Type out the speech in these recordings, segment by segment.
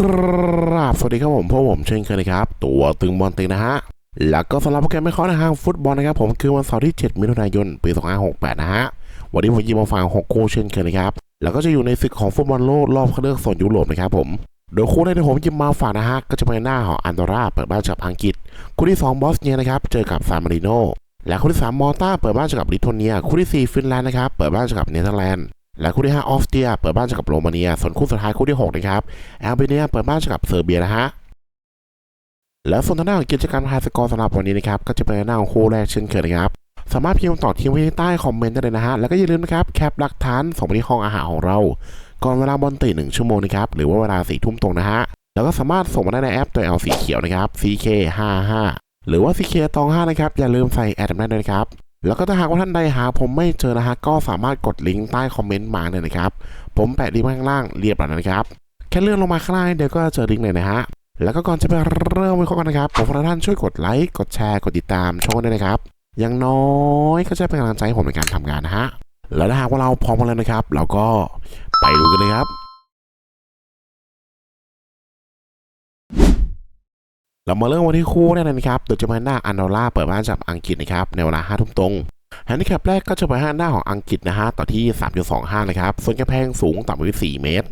กราบสวัสดีครับผมพวกผมเช่นเคยนะครับ ตัวตึงบอลตึงนะฮะ แล้วก็สำหรับโปรแกรมไม่ข้อในทางฟุตบอลนะครับผมคือวันเสาร์ที่ 7 มิถุนายน ปี 2568 นะฮะ วันนี้ผมยิบมาฟัง6คู่เช่นเคยนะครับ แล้วก็จะอยู่ในศึกของฟุตบอลโลกรอบคัดเลือกโซนยุโรปนะครับผมโดยคู่แรกที่ผมยิบมาฝากนะฮะก็จะเป็นหน้าของอันดอร่าเปิดบ้านกับอังกฤษ คู่ที่ 2 บอสเนียนะครับเจอกับซานมาริโนและคู่ที่ 3 มอลตาเปิดบ้านเจอกับลิทัวเนีย คู่ที่ 4 ฟินแลนด์นะครับเปิดบ้านเจอกับเนเธอร์แลนด์ และคู่ที่ 5 ออสเตรีย เปิดบ้านเจอกับโรมาเนีย ส่วนคู่สุดท้ายคู่ที่ 6 นะครับแอลเบเนียเปิดบ้านเจอกับเซอร์เบียนะฮะแล้วส่วนทางด้านของกิจกรรมไฮสกอร์สำหรับวันนี้นะครับก็จะเป็นหน้าของคู่แรกเช่นเคยนะครับสามารถพิมพ์ต่อทิ้งไว้ใต้คอมเมนต์ได้เลยนะฮะแล้วก็อย่าลืมนะครับแคปหลักฐานส่งไปที่ห้องอาหารของเรา ก่อนเวลาบอลตีหนึ่งชั่วโมงนะครับหรือว่าเวลาสี่ทุ่มตรงนะฮะแล้วก็สามารถส่งมาได้ในแอปตัว L สีเขียวนะครับ CK55 หรือว่า CK ตอง5นะครับอย่าลืมใส่แอดได้เลยนะครับ แล้วก็ถ้าหากว่าท่านใดหาผมไม่เจอนะฮะก็สามารถกดลิงก์ใต้คอมเมนต์มาเลยนะครับ ผมแปะลิงก์ข้างล่างเรียบร้อยนะครับ แค่เลื่อนลงมาข้างล่างเดี๋ยวก็เจอลิงก์เลยนะฮะ แล้วก็ก่อนจะไปเริ่มวิเคราะห์กันนะครับ ผมขอให้ท่านช่วยกดไลค์ กดแชร์ กดติดตามช่องด้วยนะครับ อย่างน้อยก็จะเป็นกำลังใจให้ผมในการทำงานนะฮะ แล้วถ้าหากว่าเราพร้อมกันแล้วนะครับ เราก็ไปดูกันเลยครับ เรามาเริ่มวันที่คู่แรกเลยนะครับโดยจะมาหน้าอันดอร่าเปิดบ้านจับอังกฤษนะครับในเวลา5ทุ่มตรงแฮนดิแคปแรกก็จะไปห้าหน้าของอังกฤษนะฮะต่อที่ 3.25 นะครับส่วนกระแพงสูงต่ำกว่า4เมตร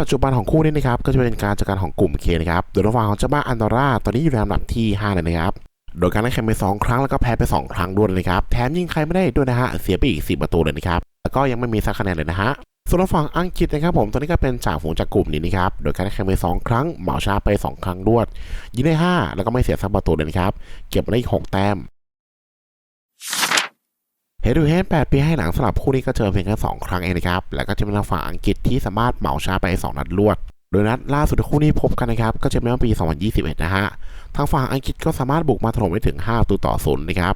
ปัจจุบันของคู่นี้นะครับก็จะเป็นการจัดการของกลุ่มเคนะครับโดยระหว่างของเจ้าบ้านอันดอร่าตอนนี้อยู่ในลำดับที่ 5 เลยนะครับ โดยการได้แข่งไป 2 ครั้งแล้วก็แพ้ไป 2 ครั้งด้วยเลยนะครับ แถมยิงใครไม่ได้ด้วยนะฮะเสียไปอีก10ประตูเลยนะครับ แล้วก็ยังไม่มีสักคะแนนเลยนะฮะ ส่วนฝั่งอังกฤษนะครับผมตอนนี้ก็เป็นจ่าฝูงจากกลุ่มนี้นะครับ โดยการได้แข่งไป 2 ครั้ง เหมาชนะไป 2 ครั้งรวด ยิงได้ 5 แล้วก็ไม่เสียสักประตูเลยครับ เก็บมาได้อีก 6 แต้มเฮดูเฮน8ปีให้หลังสำหรับคู่นี้ก็เจอเพียงแค่2ครั้งเองนะครับ แล้วก็จะเป็นทางฝั่งอังกฤษที่สามารถเหมาชนะไป 2 นัดรวด โดยนัดล่าสุดคู่นี้พบกันนะครับ ก็จะเป็นปี 2021 นะฮะ ทางฝั่งอังกฤษก็สามารถบุกมาถล่มได้ถึง5ประตูต่อศูนย์นะครับ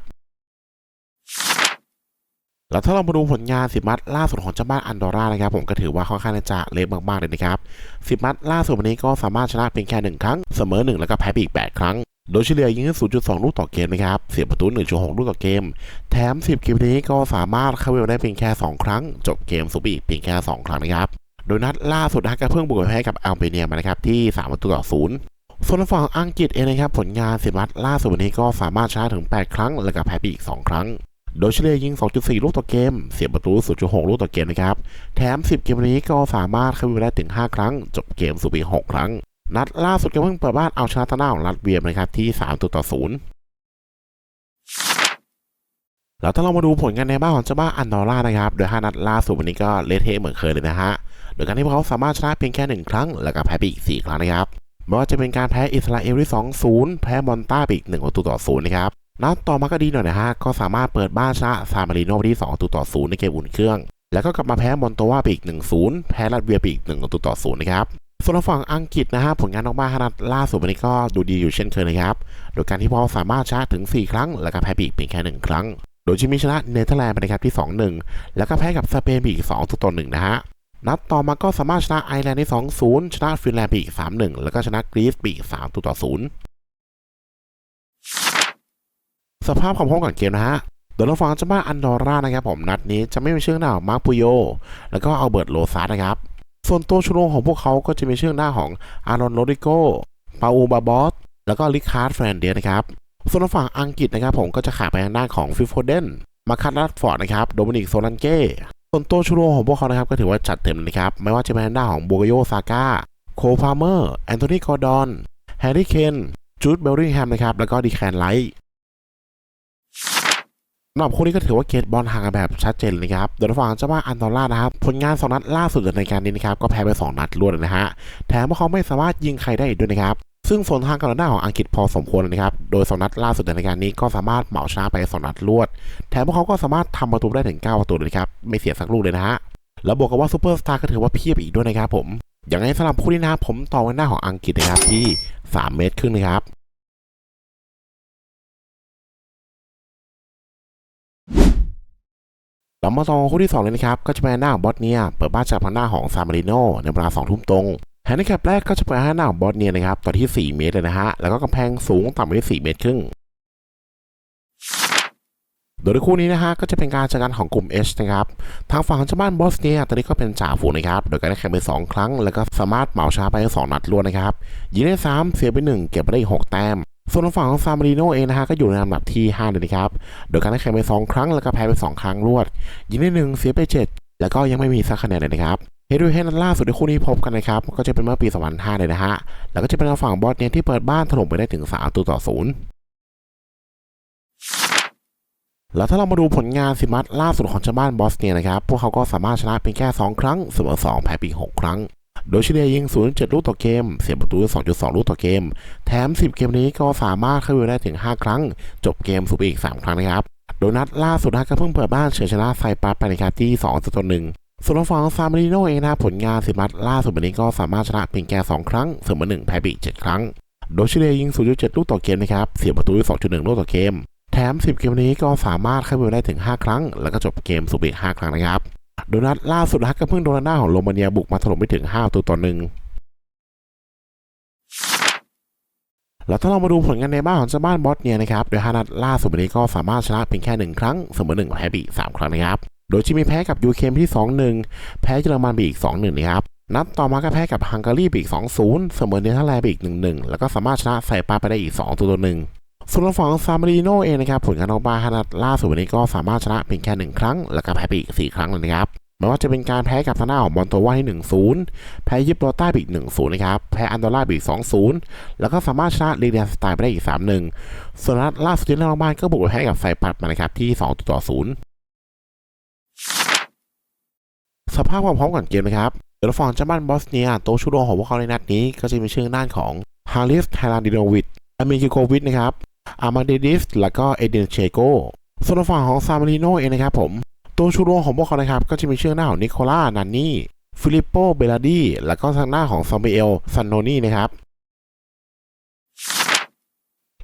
แล้วถ้าเรามาดูผลงาน10นัดล่าสุดของเจ้าบ้านอันดอร่านะครับผมก็ถือว่าค่อนข้างจะเละมากๆเลยนะครับ10นัดล่าสุดวันนี้ก็สามารถชนะเพียงแค่1ครั้งเสมอ 1 แล้วก็แพ้ไปอีก 8 ครั้ง โดยเฉลี่ยยิง 0.2 ลูกต่อเกมนะครับเสียประตู 1.6 ลูกต่อเกม แถม 10เกมนี้ก็สามารถเข้าเวลได้เพียงแค่ 2 ครั้ง จบเกมสูบอีกเพียงแค่ 2 ครั้งนะครับโดยนัดล่าสุดนะก็เพิ่งบุกไปแพ้กับอัลเบเนียมานะครับที่ 3 ประตูต่อศูนย์ส่วนฝั่งอังกฤษเองนะครับผลงาน10นัดล่าสุดวันนี้ก็สามารถชนะถึง 8 ครั้ง แล้วก็แพ้ไปอีก 2 ครั้ง โดยเฉลี่ยยิง 2.4 ลูกต่อเกม เสียประตู 0.6 ลูกต่อเกมนะครับ แถม 10 เกมนี้ก็สามารถเข้าเวลได้ถึง 5 ครั้ง จบเกมสูบอีก 6 ครั้ง นัดล่าสุดก็เพิ่งเปิดบ้านเอาชนะตาหน้าของรัสเวียมนะครับที่ 3ตัวต่อศูนย์แล้วถ้าเรามาดูผลงานในบ้านของเจ้าบ้านอันดอร่านะครับ โดย 5 นัดล่าสุดวันนี้ก็เละเทะเหมือนเคยเลยนะฮะ โดยการที่พวกเขาสามารถชนะเพียงแค่ 1 ครั้ง แล้วก็แพ้ไปอีก 4 ครั้งนะครับไม่ว่าจะเป็นการแพ้อิสราเอลที่2-0 แพ้มอนต้าไปอีก1ประตูต่อ0นะครับ นัดต่อมาก็ดีหน่อยนะฮะ ก็สามารถเปิดบ้านชนะซามาริโนไปที่2ประตูต่อ 0 ในเกมอุ่นเครื่อง แล้วก็กลับมาแพ้มอนโตวาไปอีก 1-0 แพ้รัสเวียไปอีก1ประตูต่อ 0 นะครับ ส่วนฝั่งอังกฤษนะฮะ ผลงานออกมาขนาดล่าสุดวันนี้ก็ดูดีอยู่เช่นเคยนะครับ โดยการที่พอสามารถชนะถึง 4 ครั้ง แล้วก็แพ้ไปอีกเพียงแค่ 1 ครั้ง โดยจะมีชนะเนเธอร์แลนด์ไปนะครับที่ 2-1 แล้วก็แพ้กับสเปนไปอีก 2 ต่อ 1 นะฮะนัดต่อมาก็สามารถชนะไอร์แลนด์ได้2-0 ชนะฟินแลนด์ไปอีก 3-1 แล้วก็ชนะกรีซไปอีก3ต่อ0 สภาพของพร้อมก่อนเกมนะฮะโดยเราฟังจ้าบ้าอันดอร่านะครับผมนัดนี้จะไม่มีชื่อหน้าของมาร์คปุโย แล้วก็อัลเบิร์ตโลซานะครับ ส่วนตัวชูโรงของพวกเขาก็จะมีชื่อหน้าของอารอนโรดิโกปาอูบาบอสแล้วก็ลิคาร์ดแฟรนเดียนะครับ ส่วนฝั่งอังกฤษนะครับผมก็จะขาดไปทางด้านของฟิฟโฟเดนมาคัตลัดฟอร์ดนะครับโดมินิกโซลันเก้ส่วนตัวชูโรงของพวกเขานะครับก็ถือว่าจัดเต็มนะครับไม่ว่าจะเป็นทางด้านของโบกโยซาก้าโคพาเมอร์แอนโทนีกอร์ดอนแฮร์รี่เคนจูดเบลลิงแฮมนะครับแล้วก็ดีแคนไลท์ สำหรับคู่นี้ก็ถือว่าเกตบอลห่างกันแบบชัดเจนเลยนะครับโดยระหว่างเจ้าบ้านอันดอร่านะครับ ผลงาน2นัดล่าสุดในการนี้นะครับ ก็แพ้ไป 2 นัดรวดเลยนะฮะ แถมว่าเขาไม่สามารถยิงใครได้อีกด้วยนะครับ ซึ่งส่วนทางการหน้าของอังกฤษพอสมควรนะครับ โดย2นัดล่าสุดในรายการนี้ก็สามารถเหมาชนะไป2นัดรวด แถมพวกเขาก็สามารถทำประตูได้ถึง 9 ประตูเลยครับ ไม่เสียสักลูกเลยนะฮะ แล้วบวกกับว่าซูเปอร์สตาร์ก็ถือว่าเพียบอีกด้วยนะครับผม อย่างไรสำหรับคู่นี้นะผมต่อไว้หน้าของอังกฤษนะครับที่ 3 เมตรครึ่งนะครับ เรามาต่อคู่ที่2เลยนะครับ ก็จะเป็นหน้าของบอสเนียเปิดบ้านจากทางหน้าของซามาริโนในเวลา2ทุ่มตรงแฮนดิแคปแรกก็จะเป็นหน้าของบอสเนียนะครับต่อที่ 4 เมตรเลยนะฮะ แล้วก็กำแพงสูงต่ำไปที่ 4 เมตรครึ่ง โดยในคู่นี้นะฮะก็จะเป็นการเจอกันของกลุ่ม H นะครับ ทางฝั่งของเจ้าบ้านบอสเนียตอนนี้ก็เป็นจ่าฝูงนะครับ โดยการได้แข่งไป 2 ครั้ง แล้วก็สามารถเหมาชนะไป 2 นัดรวดนะครับ ยิงได้ 3 เสียไป 1 เก็บไปได้อีก6แต้ม ส่วนฝั่งของซามาริโนเองนะฮะก็อยู่ในลำดับที่5เลยนะครับ โดยการได้แข่งไป 2 ครั้งแล้วก็แพ้ไป 2 ครั้งรวด ยิงได้1เสียไป 7 แล้วก็ยังไม่มีสักคะแนนเลยนะครับเฮดูเฮนัดล่าสุดในคู่นี้พบกันนะครับ ก็จะเป็นเมื่อปี 2005 เลยนะฮะ แล้วก็จะเป็นทางฝั่งบอสเนียที่เปิดบ้านถล่มไปได้ถึง 3 ตัวต่อ 0 แล้วถ้าเรามาดูผลงานสิมัตล่าสุดของชาวบ้านบอสเนียนะครับ พวกเขาก็สามารถชนะเพียงแค่ 2 ครั้งเสมอ2แพ้เปี6ครั้ง โดยเฉลี่ยยิง 0.7 ลูกต่อเกม เสียประตู 2.2 ลูกต่อเกม แถม 10 เกมนี้ก็สามารถเข้าไปได้ถึง 5 ครั้ง จบเกมสูบอีก 3 ครั้งนะครับ โดยนัดล่าสุดนะก็เพิ่งเปิดบ้านเฉือนชนะไซปัสไปในการที่2ต่อ1ส่วนทางฝั่งซามาริโนเองนะผลงานสิมัตล่าสุดวันนี้ก็สามารถชนะเพียงแค่2ครั้งเสมอ1แพ้ไปอีก7ครั้ง โดยเฉลี่ยยิง 0.7 ลูกต่อเกมนะครับ เสียประตู 2.1 ลูกต่อเกม แถม 10 เกมนี้ก็สามารถเข้าไปได้ถึง 5 ครั้ง แล้วก็จบเกมสูบอีก 5 ครั้งนะครับ โดนัทล่าสุดนะก็เพิ่งโดนหน้าของโรมาเนียบุกมาถล่มไปถึง5ตัวต่อหนึ่งแล้วถ้าเรามาดูผลงานในบ้านของเจ้าบ้านบอสเนียนะครับ โดยฮานัดล่าสุดวันนี้ก็สามารถชนะเพียงแค่ 1 ครั้ง เสมอ1แพ้บี3ครั้งนะครับ โดยที่มีแพ้กับยูเครนที่ 2-1 แพ้เยอรมันไปอีก 2-1 นะครับ นัดต่อมาก็แพ้กับฮังการีไปอีก 2-0 เสมอเนเธอร์แลนด์ไปอีก 1-1 แล้วก็สามารถชนะไซปาไปได้อีก2ตัวต่อหนึ่ง ส่วนทางฝั่งซามาริโนเองนะครับผลงานออกมาฮานัดล่าสุดวันนี้ก็สามารถชนะเพียงแค่หนึ่งครั้ง แล้วก็แพ้ไปอีก 4 ครั้งเลยนะครับไม่ว่าจะเป็นการแพ้กับทางหน้าของมอนโตวาที่ 1-0 แพ้ยิปโรต้าไปอีก 1-0 นะครับ แพ้อันโดร่าไปอีก 2-0 แล้วก็สามารถชนะลีเดียสไตล์ไปได้อีก 3-1 ส่วนนัดล่าสุดที่เล่นบ้านก็บุกไปแพ้กับไซปัสมานะครับที่2ต่อ0สภาพความพร้อมก่อนเกมนะครับเดลฟองเจ้าบ้านบอสเนีย โตชูโดของพวกเขาในนัดนี้ก็จะมีชื่อด้านของฮาริสไทลันดิโนวิชอามิกิโกวิชนะครับ อามาเดดิสแล้วก็เอเดนเชโกส่วนฝั่งของซามาริโนเองนะครับผม ตัวชูโรงของพวกเขานะครับ ก็จะมีชื่อหน้าของนิโคล่านันนี่ ฟิลิปโป เบลาดี แล้วก็ทางหน้าของซามิเอลซันโนนี่นะครับ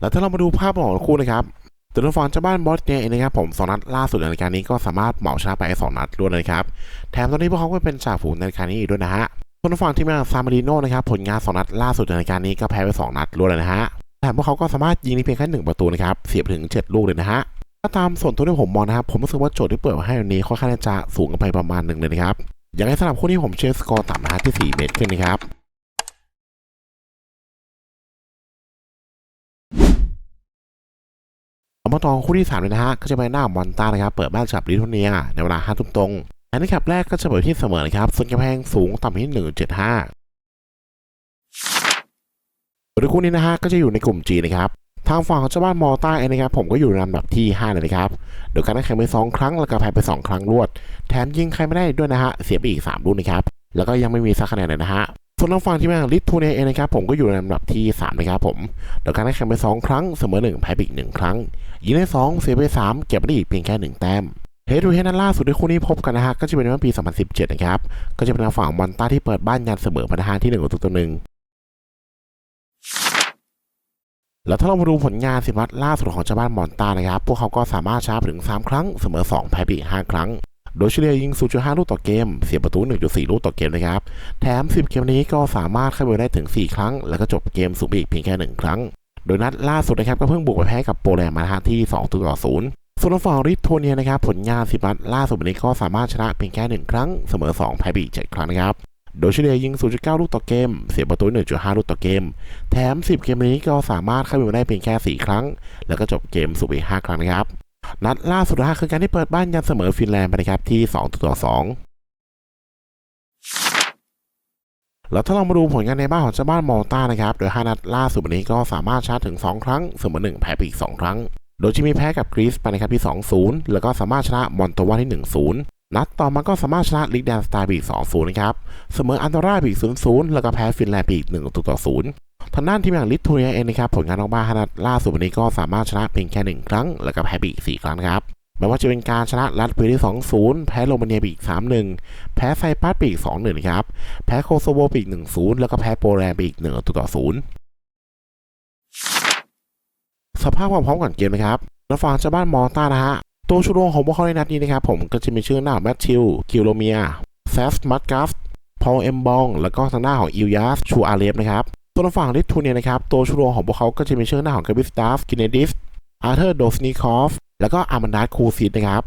แล้วถ้าเรามาดูภาพของคู่นะครับตัวทางฝั่งเจ้าบ้านบอสเนียเองนะครับผมสองนัดล่าสุดในรายการนี้ก็สามารถเหมาชนะไปสองนัดรวดเลยครับ แถมตอนนี้พวกเขาก็เป็นจ่าฝูงในรายการนี้อีกด้วยนะฮะส่วนทางฝั่งทีมงาซามาริโนนะครับผลงานสองนัดล่าสุดในรายการนี้ก็แพ้ไปสองนัดรวดเลยนะฮะ แต่พวกเขาก็สามารถยิงได้เพียงแค่หนึ่งประตูนะครับเสียไปถึง 7 ลูกเลยนะฮะถ้าตามส่วนตัวที่ผมมองนะครับ ผมรู้สึกว่าโจทย์ที่เปิดมาให้วันนี้ค่อนข้างจะสูงกันไปประมาณหนึ่งเลยนะครับอย่างไรสำหรับคู่นี้ผมเชื่อสกอร์ต่ำนะฮะที่ 4 เมตรขึ้นนะครับเอามาต่อคู่ที่3เลยนะฮะก็จะเป็นหน้ามอนตานะครับ เปิดบ้านจับลิทัวเนียในเวลา5ทุ่มตรงอันนี้ครับแรกก็จะเปิดที่เสมอนะครับส่วนกำแพงสูงต่ำที่1.75 โดยคู่นี้นะฮะก็จะอยู่ในกลุ่ม G นะครับทางฝั่งของเจ้าบ้านมอต้าเองนะครับผมก็อยู่ในลำดับที่5เลยนะครับโดยการได้แข่งไป 2 ครั้งแล้วก็แพ้ไป 2 ครั้งรวด แถมยิงใครไม่ได้ด้วยนะฮะเสียไปอีก3ลูกนะครับแล้วก็ยังไม่มีสักคะแนนเลยนะฮะส่วนทางฝั่งที่มาลิทูเนียเองนะครับผมก็อยู่ในลำดับที่3นะครับผมโดยการได้แข่งไป 2 ครั้งเสมอ1แพ้ไปอีก1ครั้งยิงได้2เสียไป3เก็บไปได้อีกเพียงแค่1แต้มเฮดูเฮนันล่าสุดในคู่นี้พบกันนะฮะก็จะเป็นเมื่อปี 2017 นะครับ ก็จะเป็นทางฝั่งมอนต้าที่เปิดบ้านยันเสมอพันธะที่1ประตูต่อหนึ่ง แล้วถ้าเรามาดูผลงานสิมัตล่าสุดของเจ้าบ้านมอนตานะครับ พวกเขาก็สามารถชนะถึง 3 ครั้ง เสมอ 2 แพ้ไปอีก5ครั้ง โดยเฉลี่ยยิง 0.5 ลูกต่อเกม เสียประตู 1.4 ลูกต่อเกมนะครับ แถม 10 เกมนี้ก็สามารถเข้าไปได้ถึง 4 ครั้ง แล้วก็จบเกมสูบอีกเพียงแค่ 1 ครั้ง โดยนัดล่าสุดนะครับก็เพิ่งบุกไปแพ้กับโปแลนด์มาที่2ต่อ0ส่วนฝั่งริทโทเนียนะครับผลงานสิบนัดล่าสุดวันนี้ก็สามารถชนะเพียงแค่ 1 ครั้ง เสมอ 2 แพ้ไปอีก7ครั้งนะครับ โดยเฉลี่ยยิง 0.9 ลูกต่อเกม เสียประตู 1.5 ลูกต่อเกม แถม 10 เกมนี้ก็สามารถเข้าไปได้เพียงแค่ 4 ครั้ง แล้วก็จบเกมสูบอีก 5 ครั้งนะครับ นัดล่าสุดนะคือการที่เปิดบ้านยันเสมอฟินแลนด์ไปนะครับที่ 2 ต่อ 2แล้วถ้าเรามาดูผลงานในบ้านของเจ้าบ้านมอลต้านะครับ โดย5นัดล่าสุดวันนี้ก็สามารถชนะถึง 2 ครั้ง เสมอ 1 แพ้ไปอีก 2 ครั้ง โดยจะมีแพ้กับกรีซไปนะครับที่ 2-0 แล้วก็สามารถชนะมอนโตวาที่ 1-0 นัดต่อมาก็สามารถชนะลิกแดนสไตล์ไปอีก2-0 นะครับ เสมออันตราไปอีก0-0 แล้วก็แพ้ฟินแลนด์ไปอีก1ต่อ0ทางด้านทีมอย่างลิทัวเนียเองนะครับ ผลงานออกมาขนาดล่าสุดวันนี้ก็สามารถชนะเพียงแค่ 1 ครั้ง แล้วก็แพ้ไปอีก4ครั้งนะครับไม่ว่าจะเป็นการชนะรัสเวียที่2-0 แพ้โรมาเนียไปอีก3-1 แพ้ไซปัสไปอีก2-1นะครับ แพ้โคโซโวไปอีก1-0 แล้วก็แพ้โปแลนด์ไปอีก1ต่อ0สภาพความพร้อมก่อนเกมนะครับแล้วฝั่งเจ้าบ้านมอต้านะฮะ ตัวชูโรงของพวกเขาในนัดนี้นะครับผมก็จะมีชื่อหน้าแมทธิวคิโรเมียแซฟมัตกัฟพอลเอมบอง แล้วก็ทางหน้าของอิลยาสชูอาเลฟนะครับตัวฝั่งลิทัวเนียนะครับตัวชูโรงของพวกเขาก็จะมีชื่อหน้าของกาบิสตาฟกินเนดิสอาร์เธอร์โดสนิคอฟแล้วก็อามันดัสคูซิดนะครับ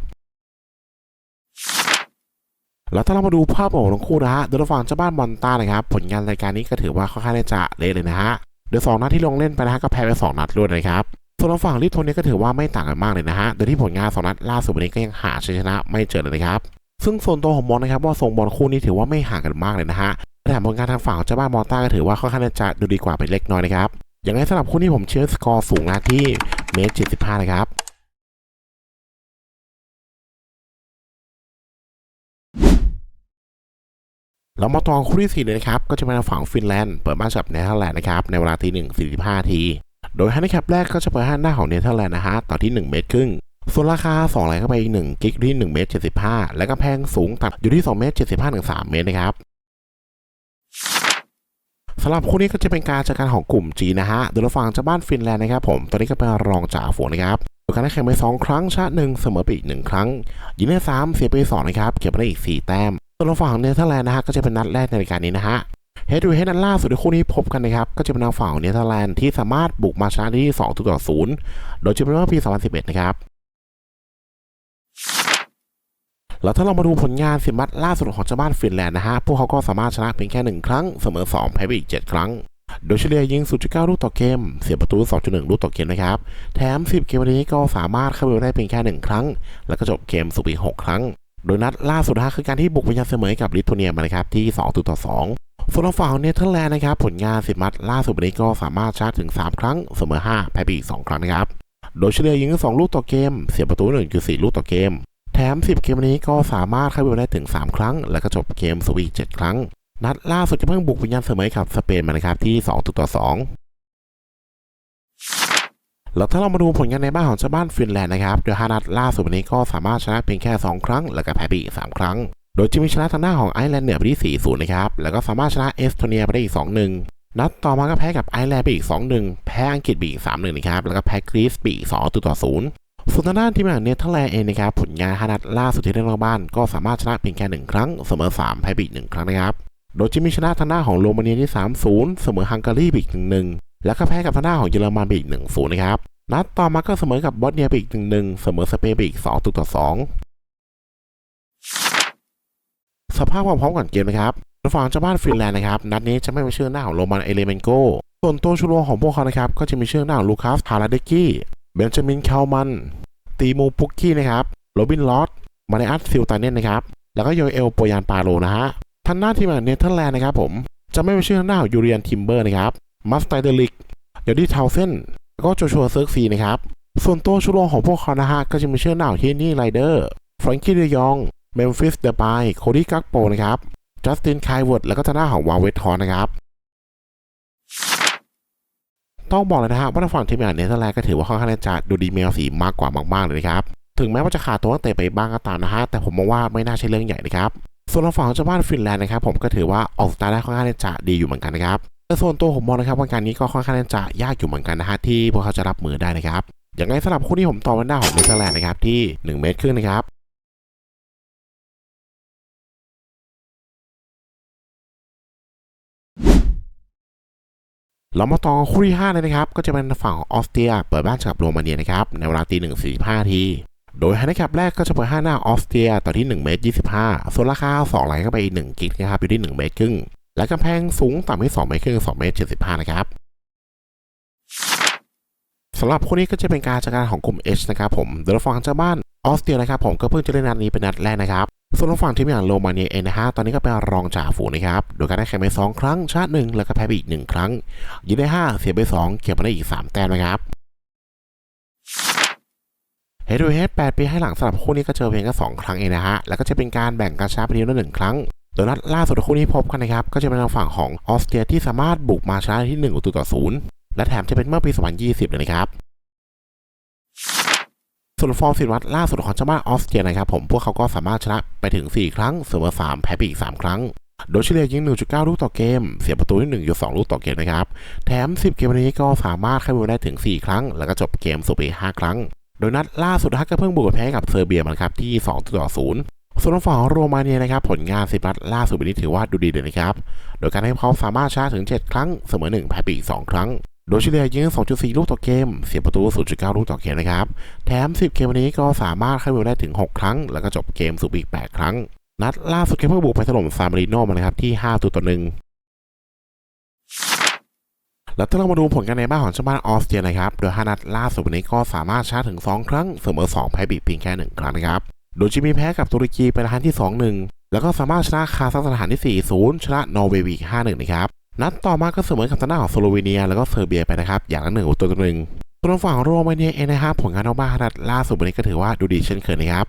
แล้วถ้าเรามาดูภาพของทั้งคู่นะฮะโดยฝั่งเจ้าบ้านมอนตานะครับ ผลงานรายการนี้ก็ถือว่าค่อนข้างจะเละเลยนะฮะโดยสองนัดที่ลงเล่นไปนะฮะก็แพ้ไปสองนัดรวดนะครับ ส่วนฝั่งลิทัวเนียก็ถือว่าไม่ต่างกันมากเลยนะฮะ โดยที่ผลงานสองนัดล่าสุดวันนี้ก็ยังหาชัยชนะไม่เจอเลยนะครับ ซึ่งส่วนตัวผมมองนะครับว่าทรงบอลคู่นี้ถือว่าไม่ห่างกันมากเลยนะฮะแต่ผลงานทางฝั่งเจ้าบ้านมอนตาก็ถือว่าค่อนข้างจะดูดีกว่าไปเล็กน้อยนะครับ อย่างไรสำหรับคู่นี้ผมเชื่อสกอร์สูงนะที่เมตรเจ็ดสิบห้านะครับเรามาตองคู่ที่สี่เลยนะครับ ก็จะเป็นฝั่งฟินแลนด์ เปิดบ้านกับเนเธอร์แลนด์นะครับ ในเวลาตีหนึ่งสี่สิบห้าที โดยฮันดิแคปแรกก็จะเปิดห้าหน้าของเนเธอร์แลนด์นะฮะต่อที่ 1 เมตรครึ่ง ส่วนราคา2ไหลเข้าไปอีก1กิกที่1เมตร75 และก็แพงสูงตัดอยู่ที่2เมตร75ถึง3เมตรนะครับสำหรับคู่นี้ก็จะเป็นการจัดการของกลุ่ม G นะฮะโดยเราฟังจากบ้านฟินแลนด์นะครับผมตอนนี้ก็เป็นรองจ่าฝูงนะครับโดยการแข่งไป 2 ครั้งชาติหนึ่งเสมอไปอีก 1 ครั้ง ยิงได้3เสียไป2นะครับเก็บไปได้อีก 4 แต้มส่วนเราฝั่งเนเธอร์แลนด์นะฮะก็จะเป็นนัดแรกในรายการนี้นะฮะ เฮดูเฮดนัดล่าสุดที่คู่นี้พบกันนะครับ ก็จะเป็นทางฝั่งเนเธอร์แลนด์ที่สามารถบุกมาชนะที่ 2 ต่อ 0 โดยจะเป็นเมื่อปี 2011 นะครับ แล้วถ้าเรามาดูผลงานสิบนัดล่าสุดของเจ้าบ้านฟินแลนด์นะฮะ พวกเขาก็สามารถชนะเพียงแค่หนึ่งครั้ง เสมอ 2 แพ้ไปอีก 7 ครั้ง โดยเฉลี่ยยิง 0.9 ลูกต่อเกม เสียประตู 2.1 ลูกต่อเกมนะครับ แถม 10 เกมวันนี้ก็สามารถเข้าไปได้เพียงแค่ 1 ครั้ง แล้วก็จบเกมสุดอีก6ครั้ง โดยนัดล่าสุดฮะคือการที่บุกไปยันเสมอกับลิทัวเนียมานะครับที่2ต่อ2 ส่วนทางฝั่งเนเธอร์แลนด์นะครับผลงานสิบนัดล่าสุดวันนี้ก็สามารถชนะถึง 3 ครั้งเสมอ5แพ้ไปอีก 2 ครั้งนะครับ โดยเฉลี่ยยิง2ลูกต่อเกม เสียประตู1.4ลูกต่อเกม แถม 10 เกมนี้ก็สามารถเข้าไปได้ถึง 3 ครั้ง แล้วก็จบเกมสวีท7ครั้ง นัดล่าสุดจะเพิ่งบุกไปยันเสมอกับสเปนมานะครับที่2ต่อ2แล้วถ้าเรามาดูผลงานในบ้านของเจ้าบ้านฟินแลนด์นะครับ โดย5นัดล่าสุดวันนี้ก็สามารถชนะเพียงแค่ 2 ครั้ง แล้วก็แพ้ไปอีก3ครั้ง โดยจะมีชนะทางหน้าของไอร์แลนด์เหนือไปที่ 4 0 นะครับ แล้วก็สามารถชนะเอสโตเนียไปได้อีก 2 1 นัดต่อมาก็แพ้กับไอร์แลนด์ไปอีก 2 1 แพ้อังกฤษไปอีก 3 1 นะครับ แล้วก็แพ้กรีซไปอีก2ต่อ0ส่วนทางด้านทีมอย่างเนเธอร์แลนด์เองนะครับ ผลงาน5นัดล่าสุดที่เล่นนอกบ้าน ก็สามารถชนะเพียงแค่1ครั้ง เสมอ 3 แพ้ไปอีก1ครั้งนะครับ โดยจะมีชนะทางหน้าของโรมาเนียที่ 3-0 เสมอฮังการีไปอีก1-1 แล้วก็แพ้กับทางหน้าของเยอรมันไปอีก1-0 นะครับ นัดต่อมาก็เสมอกับบอสเนียไปอีก1-1 เสมอสเปนไปอีก2ต่อ2 สภาพความพร้อมก่อนเกมนะครับฝั่งเจ้าบ้านฟินแลนด์นะครับนัดนี้จะไม่มีชื่อหน้าของโรมันเอเลเมนโกส่วนตัวชูโรงของพวกเขานะครับก็จะมีชื่อหน้าของลูคัสพาราเดกี้เบนจามินเคลมันตีมูปุกกี้นะครับโรบินลอตมาเนอัสซิลตาเนนนะครับแล้วก็โยเอลโปยานปาโลนะฮะทางหน้าทีมเนเธอร์แลนด์นะครับผมจะไม่มีชื่อหน้าของยูเรียนทิมเบอร์นะครับมัสไตเดลิกยอดี้ทาวเซนแล้วก็โจชัวเซิร์กซีนะครับส่วนตัวชูโรงของพวกเขานะฮะก็จะมีชื่อหน้าของที่นี่ไรเดอร์ฟรานกี้เดยอง เมมฟิสเดบายโคดี้กักโปนะครับจัสตินไคเวิร์ดแล้วก็ทางหน้าของวาเวททอนนะครับต้องบอกเลยนะฮะว่าทางฝั่งทีมอย่างเนเธอร์แลนด์ก็ถือว่าค่อนข้างจะดูดีเมลสีมากกว่ามากๆเลยนะครับ ถึงแม้ว่าจะขาดตัวนักเตะไปบ้างก็ตามนะฮะ แต่ผมมองว่าไม่น่าใช่เรื่องใหญ่นะครับ ส่วนทางฝั่งของเจ้าบ้านฟินแลนด์นะครับผมก็ถือว่าออกสตาร์ได้ค่อนข้างจะดีอยู่เหมือนกันนะครับ แต่ส่วนตัวผมมองนะครับว่าการนี้ก็ค่อนข้างจะยากอยู่เหมือนกันนะฮะที่พวกเขาจะรับมือได้นะครับ อย่างไรสำหรับคู่นี้ผมต่อวันหน้าของเนเธอร์แลนด์นะครับที่1เมตรครึ่งนะครับ เรามาต่อคู่ที่5เลยนะครับ ก็จะเป็นฝั่งของออสเตรีย เปิดบ้านกับโรมาเนียนะครับ ในเวลาตีหนึ่งสี่ห้าที โดยฮันดิแคปแรกก็จะเปิด5หน้าออสเตรียต่อที่1เมตร25 ส่วนราคา2ไหลเข้าไปอีก1กิกนะครับอยู่ที่1เมตรครึ่ง และกำแพงสูงต่ำที่2เมตรครึ่ง2เมตร75 นะครับสำหรับคู่นี้ก็จะเป็นการจัดการของกลุ่ม H นะครับผมโดยฝั่งเจ้าบ้านออสเตรียนะครับผมก็เพิ่งจะเล่นนัดนี้เป็นนัดแรกนะครับ ส่วนฝั่งทีมอย่างโรมาเนียเองนะฮะ ตอนนี้ก็เป็นรองจ่าฝูงนะครับ โดยการได้แข่งไป2ครั้ง ชาติหนึ่งแล้วก็แพ้ไปอีก 1 ครั้ง ยิงได้ 5 เสียไป 2 เก็บมาได้อีก 3 แต้มนะครับเฮดดูเฮด8ปีให้หลังสำหรับคู่นี้ก็เจอเพียงแค่2ครั้งเองนะฮะ แล้วก็จะเป็นการแบ่งการชนะไปทีละหนึ่งครั้ง โดยนัดล่าสุดคู่นี้พบกันนะครับ ก็จะเป็นทางฝั่งของออสเตรียที่สามารถบุกมาชนะที่1ประตูต่อ0และแถมจะเป็นเมื่อปี 2020 เลยนะครับ ส่วนฟอร์มสินวัตล่าสุดของเจ้าบ้านออสเตรียนะครับผมพวกเขาก็สามารถชนะไปถึง 4 ครั้งเสมอ3แพ้ไปอีก 3 ครั้ง โดยเฉลี่ยยิง 1.9 ลูกต่อเกม เสียประตูที่1.2 ลูกต่อเกมนะครับ แถม 10 เกมนนี้ก็สามารถเข้าไปได้ถึง 4 ครั้ง แล้วก็จบเกมสุดไป5ครั้ง โดยนัดล่าสุดฮักก็เพิ่งบุกแพ้กับเซอร์เบียมาครับที่2ต่อ0ส่วนฝั่งของโรมาเนียนะครับผลงานสิบนัดล่าสุดวันนี้ถือว่าดูดีเลยนะครับ โดยการให้เขาสามารถชนะถึง 7 ครั้งเสมอ1แพ้ไปอีก2ครั้ง โดยเฉลี่ยยิง 2.4 ลูกต่อเกม เสียประตู 0.9 ลูกต่อเกมนะครับ แถม 10 เกมวันนี้ก็สามารถเข้าไปได้ถึง 6 ครั้ง แล้วก็จบเกมสูบอีก 8 ครั้ง นัดล่าสุดเกมเพิ่งบุกไปถล่มซามาริโนมานะครับที่ 5 ตัวต่อหนึ่งแล้วถ้าเรามาดูผลกันในบ้านของเจ้าบ้านออสเตรียนะครับ โดย5นัดล่าสุดวันนี้ก็สามารถชนะถึง 2 ครั้ง เสมอ 2 แพ้บีเพียงแค่ 1 ครั้งนะครับ โดยจะมีแพ้กับตุรกีเป็นครั้งที่ 2-1 แล้วก็สามารถชนะคาซัคสถานที่ 4-0 ชนะนอร์เวย์อีก5-1 นะครับ นัดต่อมาก็เสมอกับทางด้านของสโลวีเนียแล้วก็เซอร์เบียไปนะครับ อย่างละหนึ่งตัวต่อหนึ่งส่วนฝั่งโรมาเนียเองนะครับผลงานนอกบ้านนัดล่าสุดวันนี้ก็ถือว่าดูดีเช่นเคยนะครับ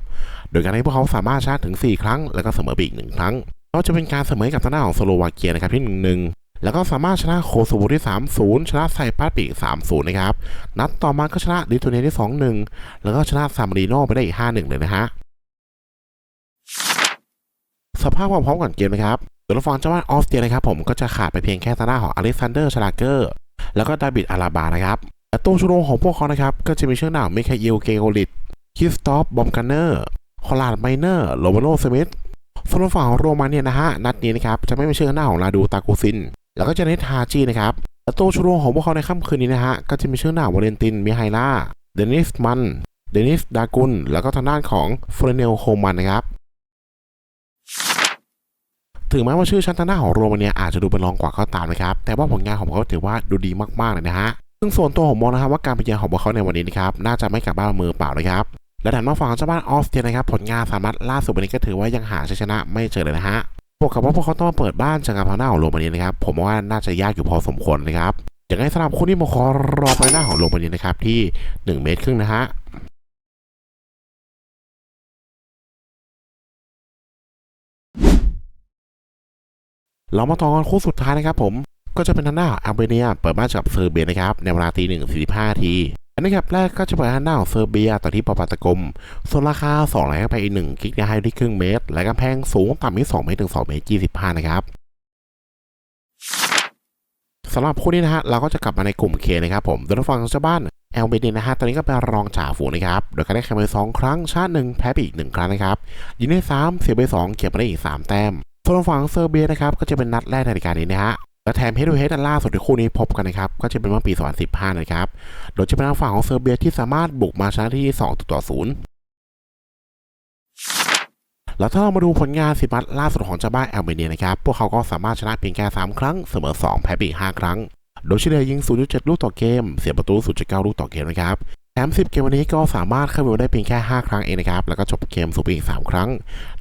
โดยการที่พวกเขาสามารถชนะถึง 4 ครั้ง แล้วก็เสมอไปอีกหนึ่งครั้งก็จะเป็นการเสมอกับทางด้านของสโลวาเกียนะครับที่1-1แล้วก็สามารถชนะโคโซโวที่ 3-0 ชนะไซปรัสปีก 3-0 นะครับ นัดต่อมาก็ชนะลิทัวเนียที่ 2-1 แล้วก็ชนะซามารีโนไปได้อีก 5-1 เลยนะฮะ สภาพความพร้อมก่อนเกมนะครับ โดยเราฟังเจ้าบ้านออสเตรียนะครับผมก็จะขาดไปเพียงแค่ทางด้านของอเล็กซานเดอร์ชลาเกอร์แล้วก็ดาบิดอาราบานะครับและตัวชูโรงของพวกเขานะครับก็จะมีเชื่อหนาวมิคาเอลเกโกลิตคิสตอฟบอมกันเนอร์คอลาดไมเนอร์โรมาโนสมิธส่วนฝั่งของโรมาเนี่ยนะฮะนัดนี้นะครับจะไม่มีชื่อหน้าของลาดูตากูซิน แล้วก็จะเนทฮาจีนะครับและตัวชูโรงของพวกเขาในค่ำคืนนี้นะฮะก็จะมีชื่อหน้าวาเลนตินมิไฮล่าเดนิสมันเดนิสดากุลแล้วก็ทางด้านของเฟรเนลโคมันนะครับ ถึงแม้ว่าชื่อชั้นทางหน้าของโรมาเนียอาจจะดูเป็นรองกว่าก็ตามนะครับ แต่ว่าผลงานของเขาถือว่าดูดีมากๆเลยนะฮะ ซึ่งส่วนตัวผมมองนะครับว่าการไปเยือนของพวกเขาในวันนี้นะครับน่าจะไม่กลับบ้านมือเปล่านะครับ และถัดมาฝั่งเจ้าบ้านออสเตรียนะครับผลงานสามารถล่าสุดวันนี้ก็ถือว่ายังหาชัยชนะไม่เจอเลยนะฮะบวกกับว่าพวกเขาต้องมาเปิดบ้านจอกับทางหน้าของโรมาเนียนะครับผมว่าน่าจะยากอยู่พอสมควรนะครับอย่างไรสำหรับคู่นี้ผมขอรอไปหน้าของโรมาเนียนะครับที่ 1 เมตรครึ่งนะฮะ เรามาต่อกันคู่สุดท้ายนะครับผมก็จะเป็นทางหน้าของอัลเบเนียเปิดบ้านกับเซอร์เบียนะครับในเวลาตีหนึ่งสี่สิบห้าทีอันนี้ครับแรกก็จะเปิดทางหน้าของเซอร์เบียต่อที่ปปาตะกมส่วนราคา2ไหลไปอีกหนึ่งกิกะไฮที่ครึ่งเมตร และกำแพงสูงต่ำที่2เมตรถึง2เมตร25นะครับสำหรับคู่นี้นะฮะเราก็จะกลับมาในกลุ่มเคนะครับผมโดยฝั่งเจ้าบ้านแอลเบเนียนะฮะตอนนี้ก็เป็นรองจ่าฝูงนะครับโดยการได้แข่งไปสองครั้งชาติหนึ่งแพ้ไปอีกหนึ่งครั้งนะครับยิงได้สามเสียไปสองเก็บมาได้อีกสามแต้ม ส่วนฝั่งเซอร์เบียนะครับก็จะเป็นนัดแรกในรายการนี้นะฮะและแถมเฮดูเฮดล่าสุดที่คู่นี้พบกันนะครับก็จะเป็นเมื่อปี 2015 นะครับโดยจะเป็นทางฝั่งของเซอร์เบียที่สามารถบุกมาชนะที่ 2 ต่อ 0แล้วถ้าเรามาดูผลงานสิบนัดล่าสุดของเจ้าบ้านแอลเบเนียนะครับ พวกเขาก็สามารถชนะเพียงแค่ 3 ครั้ง เสมอ 2 แพ้ไปอีก 5 ครั้ง โดยเฉลี่ยยิง 0.7 ลูกต่อเกม เสียประตู 0.9 ลูกต่อเกมนะครับ แถม10 เกมวันนี้ก็สามารถเข้าไปได้เพียงแค่ 5 ครั้งเองนะครับ แล้วก็จบเกมสูบอีก 3 ครั้ง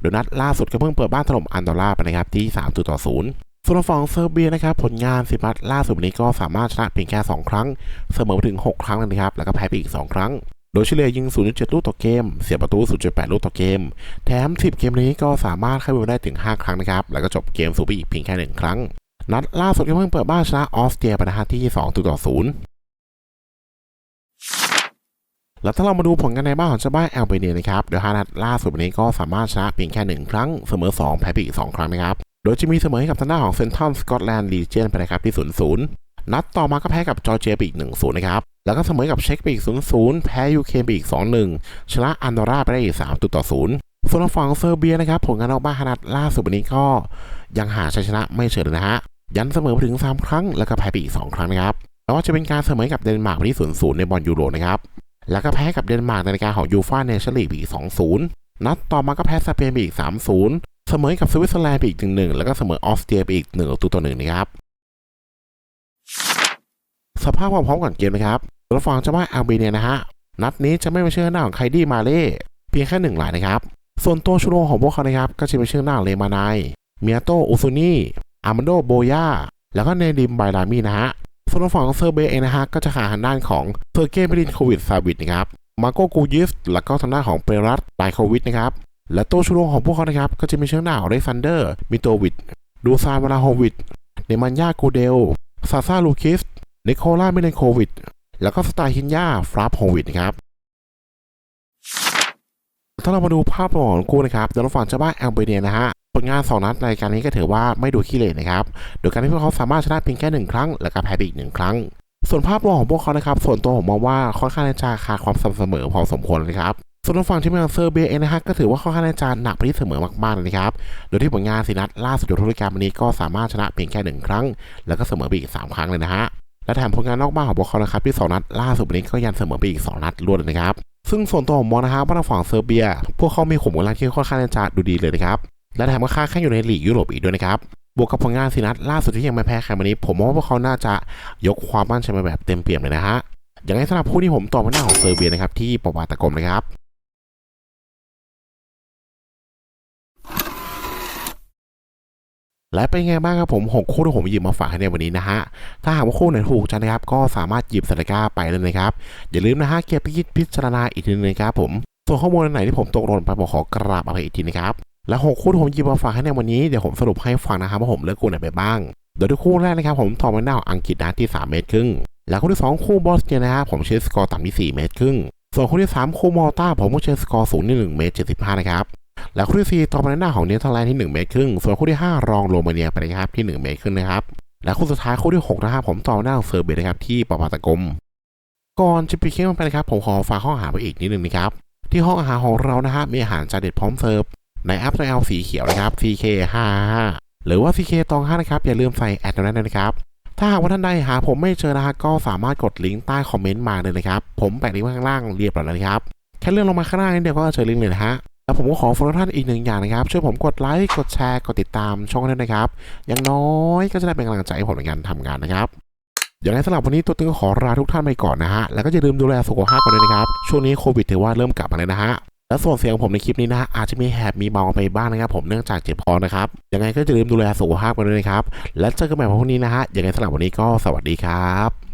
โดยนัดล่าสุดก็เพิ่งเปิดบ้านถล่มอันดอร่าไปนะครับที่3ต่อ0ส่วนฝั่งเซอร์เบียนะครับผลงานสิบนัดล่าสุดนี้ก็สามารถชนะเพียงแค่ 2 ครั้ง เสมอไปถึง 6 ครั้งเลยนะครับ แล้วก็แพ้ไปอีก 2 ครั้ง โดยเฉลี่ยยิง 0.7 ลูกต่อเกม เสียประตู 0.8 ลูกต่อเกม แถม 10 เกมนี้ก็สามารถเข้าไปได้ถึง 5 ครั้งนะครับ แล้วก็จบเกมสูบไปอีกเพียงแค่ 1 ครั้ง นัดล่าสุดก็เพิ่งเปิดบ้านชนะออสเตรียไปนะฮะที่2ต่อ0 แล้วถ้าเรามาดูผลกันในบ้านของเจ้าบ้านแอลเบเนียนะครับโดยฮานัดล่าสุดวันนี้ก็สามารถชนะเพียงแค่ 1 ครั้ง เสมอ 2 แพ้ไปอีก 2 ครั้งนะครับ โดยจะมีเสมอให้กับทางด้านของเซนทัลสกอตแลนด์ลีเจียนไปนะครับที่ 0-0 นัดต่อมาก็แพ้กับจอร์เจียไปอีก 1-0 นะครับ แล้วก็เสมอกับเช็กไปอีก 0-0 แพ้ยูเครนไปอีก 2-1 ชนะอันดอร่าไปได้อีก3ต่อ0ส่วนฝั่งเซอร์เบียนะครับผลงานออกบ้านฮานัดล่าสุดวันนี้ก็ยังหาชัยชนะไม่เฉยเลยนะฮะยันเสมอไปถึง 3 ครั้งแล้วก็แพ้ไปอีก 2 ครั้งนะครับแล้วก็จะเป็นการเสมอกับเดนมาร์กที่0-0ในบอลยูโรนะครับ แล้วก็แพ้กับเดนมาร์กในรายการของยูฟ่าเนชั่นลีกไปอีก 2-0 นัดต่อมาก็แพ้สเปนไปอีก 3-0 เสมอกับสวิตเซอร์แลนด์ไปอีก 1-1 แล้วก็เสมอออสเตรียไปอีก1ประตูต่อ1นะครับ สภาพความพร้อมก่อนเกมนะครับเราฟังจ้าบ้านอัลเบเนียนะฮะ นัดนี้จะไม่มาเชื่อหน้าของไคดี้มาเล่เพียงแค่หนึ่งหลายนะครับ ส่วนตัวชูโรงของพวกเขานะครับก็จะเป็นชื่อหน้าเลมานายเมียโตอุซุนีอามันโดโบยาแล้วก็เนดิมไบรามีนะฮะ ส่วนฝั่งของเซอร์เบียเองนะฮะก็จะขาทางด้านของเซอร์เกย์เมดินโควิดซาบิดนะครับมาโกกูยิฟแล้วก็ทางด้านของเปรัตไลโควิดนะครับและตัวชูโรงของพวกเขานะครับก็จะมีเชื่อหน้าของเรซันเดอร์มิโตวิดดูซานวาราโฮวิดเนมันยากูเดลซาซาลูคิสนิโคล่าเมเลนโควิดแล้วก็สตล์ฮินยาฟราฟโฮวิดนะครับถ้าเรามาดูภาพรวมของคู่นะครับเดี๋ยวเราฝั่งเจ้าบ้านแอลเบเนียนะฮะ ลงานสองนัดรายการนี้ก็ถือว่าไม่ดูขี้เหร่นะครับ โดยการที่พวกเขาสามารถชนะเพียงแค่หนึ่งครั้ง แล้วก็แพ้ไปอีกหนึ่งครั้ง ส่วนภาพรวมของพวกเขานะครับ ส่วนตัวผมมองว่าค่อนข้างจะขาดความสม่ำเสมอพอสมควรเลยครับส่วนฝั่งที่เป็นเซอร์เบียเองนะฮะก็ถือว่าค่อนข้างจะหนักไปที่เสมอมากๆเลยนะครับ โดยที่ผลงานสีนัดล่าสุดของทุรการวันนี้ก็สามารถชนะเพียงแค่หนึ่งครั้ง แล้วก็เสมอไปอีกสามครั้งเลยนะฮะ และแถมผลงานนอกบ้านของพวกเขานะครับที่สองนัดล่าสุดวันนี้ก็ยันเสมอไปอีก 2 นัดรวดเลยนะครับ ซึ่งส่วนตัวผมมองนะครับว่าทางฝั่งเซอร์เบีย พวกเขามีขุมกำลังที่ค่อนข้างจะดูดีเลยนะครับ และแถมก็ค้าแข่งอยู่ในลีกยุโรปอีกด้วยนะครับบวกกับผลงานสีนัดล่าสุดที่ยังไม่แพ้ใครวันนี้ ผมมองว่าพวกเขาน่าจะยกความมั่นใจมาแบบเต็มเปี่ยมเลยนะฮะอย่างไรสำหรับผู้ที่ผมต่อมาหน้าของเซอร์เบียนะครับที่ปปาตะกรมนะครับและเป็นไงบ้างครับผมหกคู่ที่ผมหยิบมาฝากให้ในวันนี้นะฮะ ถ้าหากว่าคู่ไหนถูกใจนะครับ ก็สามารถหยิบสติกาไปเลยนะครับ อย่าลืมนะฮะเก็บไปคิดพิจารณาอีกทีนึงนะครับผม ส่วนข้อมูลไหนที่ผมตกหล่นไปผมขอกราบอภัยอีกทีนะครับ และหกคู่ที่ผมหยิบมาฝากให้ในวันนี้ เดี๋ยวผมสรุปให้ฟังนะครับว่าผมเลือกคู่ไหนไปบ้าง โดยที่คู่แรกนะครับผมทอมหน้าอังกฤษนะที่ 3 เมตรครึ่ง และคู่ที่ 2 คู่บอสเนียนะครับผมเชสกอร์ต่ำที่ 4 เมตรครึ่ง ส่วนคู่ที่ 3 คู่มอลตาผมก็เชสกอร์สูงที่1เมตร75 นะครับ และคู่ที่4ตอมหน้าของเนเธอร์แลนด์ที่ 1 เมตรครึ่ง ส่วนคู่ที่ 5 รองโรมาเนียไปนะครับที่ 1 เมตรครึ่งนะครับ และคู่สุดท้ายคู่ที่6นะครับผมต่อหน้าของเซอร์เบียนะครับที่ปาปาตะกรมก่อนจะไปเข้มไปนะครับผมขอฝากห้องอาหารไปอีกนิดนึงนะครับที่ห้องอาหารของเรานะฮะมีอาหารจานเด็ดพร้อมเสิร์ฟ ในแอปตัว L สีเขียวนะครับ CK55 หรือว่า CK ตอง5นะครับ อย่าลืมใส่แอดตรงนั้นนะครับ ถ้าหากว่าท่านใดหาผมไม่เจอนะฮะก็สามารถกดลิงก์ใต้คอมเมนต์มาเลยนะครับ ผมแปะลิงก์ไว้ข้างล่างเรียบร้อยแล้วนะครับ แค่เลื่อนลงมาข้างล่างนิดเดียวก็เจอลิงก์เลยนะฮะแล้วผมก็ขอฝากทุกท่านอีกหนึ่งอย่างนะครับ ช่วยผมกดไลค์กดแชร์กดติดตามช่องด้วยนะครับ อย่างน้อยก็จะได้เป็นกำลังใจให้ผมในการทำงานนะครับอย่างไรสำหรับวันนี้ตัวตึงก็ขอลาทุกท่านไปก่อนนะฮะ แล้วก็อย่าลืมดูแลสุขภาพกันด้วยนะครับ ช่วงนี้โควิดถือว่าเริ่มกลับมาแล้วนะฮะ และส่วนเสียงผมในคลิปนี้นะฮะอาจจะมีแหบมีเบาไปบ้างนะครับ ผมเนื่องจากเจ็บคอนะครับยังไงก็อย่าลืมดูแลสุขภาพกันด้วยนะครับ และเจอกันใหม่พรุ่งนี้นะฮะยังไงสำหรับวันนี้ก็สวัสดีครับ